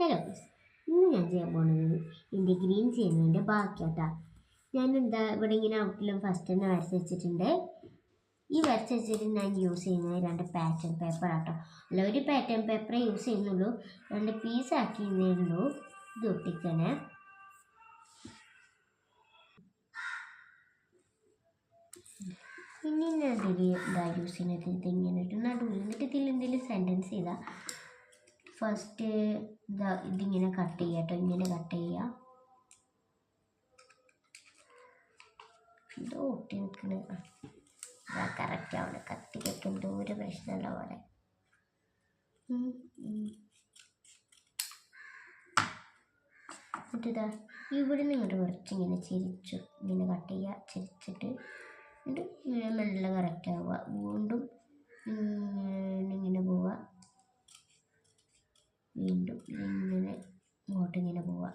Hello ഇന്ന് ഞാൻ ചെയ്യാൻ പോകുന്നത് എന്റെ ഗ്രീൻ ചെയ്യുന്നതിന്റെ ബാക്കിയാട്ടാ. ഞാൻ എന്താ ഇവിടെ ഇങ്ങനെ ഔട്ടിലും ഫസ്റ്റ് തന്നെ വരച്ച് വെച്ചിട്ടുണ്ട്. ഈ വരച്ച് വെച്ചിട്ട് ഞാൻ യൂസ് ചെയ്യുന്നത് രണ്ട് പാറ്റേൺ പേപ്പർ ആട്ടോ. അല്ല ഒരു പാറ്റേൺ പേപ്പറേ യൂസ് ചെയ്യുന്നുള്ളൂ. രണ്ട് പീസ് ആക്കിയതേ ഉള്ളൂ ഇത് ഒട്ടിക്കണേ. ഇനി ഞാൻ ഇതിൽ ഇതാ യൂസ് ചെയ്യുന്നത്? ഇതിങ്ങനെ ഒരു നടുവിൽ. എന്നിട്ട് ഇതിൽ എന്തെങ്കിലും സെന്റൻസ് ചെയ്താൽ ഫസ്റ്റ് ഇതാ ഇതിങ്ങനെ കട്ട് ചെയ്യുക കേട്ടോ ഇങ്ങനെ കട്ട് ചെയ്യുക എന്തോ ഒട്ടി നിൽക്കണ. ഇതാ കറക്റ്റ് അവിടെ കത്തിക്കൊക്കെ എന്തോ ഒരു പ്രശ്നമുള്ള പോലെ. എന്നിട്ടിതാ ഇതാ ഇവിടെ നിന്ന് ഇങ്ങോട്ട് കുറച്ച് ഇങ്ങനെ ചിരിച്ചു. ഇങ്ങനെ കട്ട് ചെയ്യുക ചിരിച്ചിട്ട് എന്നിട്ട് ഇങ്ങനെ മെല്ലെ കറക്റ്റ് ആവുക. വീണ്ടും ഇങ്ങനെ പോവുക. വീണ്ടും ഇങ്ങനെ ഇങ്ങോട്ട് ഇങ്ങനെ പോവാ.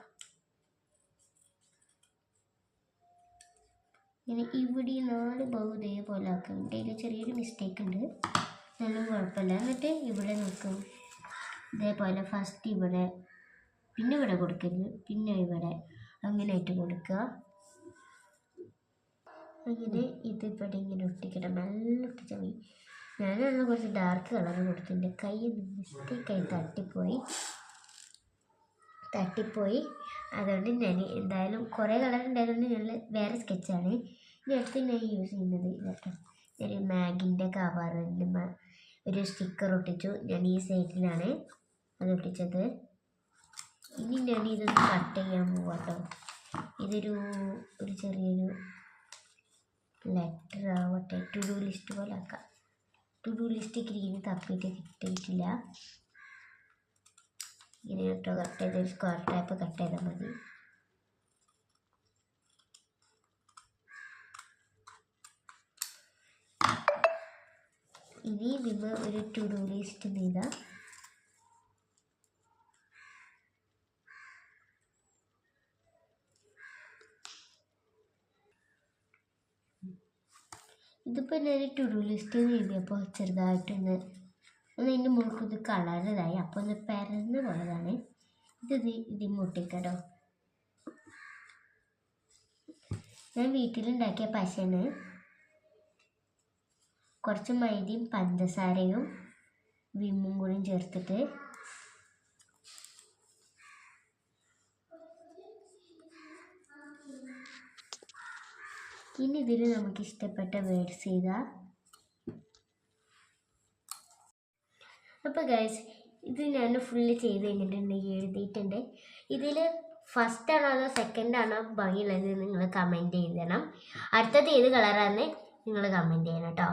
ഇനി ഇവിടെ നാല് ബൗ ഇതേപോലെ ആക്കുന്നുണ്ട് ഇതിൽ ചെറിയൊരു മിസ്റ്റേക്ക് ഉണ്ട്. എന്നാലും കുഴപ്പമില്ല. എന്നിട്ട് ഇവിടെ നോക്കും. ഇതേപോലെ ഫസ്റ്റ് ഇവിടെ പിന്നെ ഇവിടെ കൊടുക്കരുത്. പിന്നെ ഇവിടെ. അങ്ങനെ ആയിട്ട് കൊടുക്കുക. അങ്ങനെ ഇതിവിടെ ഇങ്ങനെ ഒട്ടിക്കണം. നല്ല ഒട്ടിച്ചാൽ മതി ഞാനാണ് കുറച്ച് ഡാർക്ക് കളർ കൊടുത്തിട്ടുണ്ട് കൈ മിസ്റ്റേക്കായി തട്ടിപ്പോയി. തട്ടിപ്പോയി. അതുകൊണ്ട് ഞാൻ എന്തായാലും കുറേ കളർ ഉണ്ടായതുകൊണ്ട് ഞാൻ വേറെ സ്കെച്ചാണ് ഇനി അടുത്ത് ഞാൻ യൂസ് ചെയ്യുന്നത് ഇതൊക്കെ. ഞാൻ മാഗിന്റെ കവറിന്റെ ഒരു സ്റ്റിക്കർ ഒട്ടിച്ചു. ഞാൻ ഈ സൈഡിലാണ് അത് ഒട്ടിച്ചത്. ഇനി ഞാൻ ഇതൊന്ന് കട്ട് ചെയ്യാൻ പോവാട്ടോ. ഇതൊരു ഒരു ചെറിയൊരു ലെറ്റർ ആവട്ടെ. ടു ഡു ലിസ്റ്റ് പോലെ ആക്കാം. ടു ഡു ലിസ്റ്റ് ഗ്രീൻ തപ്പിയിട്ട് കിട്ടിയിട്ടില്ല. ഇങ്ങനെ കേട്ടോ ചെയ്ത് സ്ക്വയർ ടൈപ്പ് കട്ട് ചെയ്താൽ മതി. ഇനി നിങ്ങൾ ഒരു ടു ഡു ലിസ്റ്റ് ചെയ്ത ഇതിപ്പോൾ ഞാൻ ടു ലിസ്റ്റിൽ ലിസ്റ്റ് എഴുതിയപ്പോൾ ചെറുതായിട്ടൊന്ന് ഒന്ന് ഇതിന്റെ മുറുക്കത് ഇത് കളറിതായി അപ്പോൾ ഒന്ന് പരന്ന് പോയതാണ്. ഇത് ഇത് ഇത് മുട്ടിക്കട്ടോ. ഞാൻ വീട്ടിലുണ്ടാക്കിയ പശന് കുറച്ച് മൈദയും പഞ്ചസാരയും വിമ്മും കൂടിയും ചേർത്തിട്ട് ഇനി ഇതിൽ നമുക്ക് ഇഷ്ടപ്പെട്ട വേർഡ്സ് ചെയ്താൽ അപ്പോൾ ഗൈസ് ഇത് ഞാൻ ഫുള്ള് ചെയ്ത് കഴിഞ്ഞിട്ടുണ്ടെങ്കിൽ എഴുതിയിട്ടുണ്ട്. ഇതിൽ ഫസ്റ്റ് ആണോ അതോ സെക്കൻഡ് ആണോ ഭംഗിയുള്ളത് നിങ്ങൾ കമന്റ് ചെയ്തണം. അടുത്തത് ഏത് കളറാണെന്ന് നിങ്ങൾ കമന്റ് ചെയ്യണം കേട്ടോ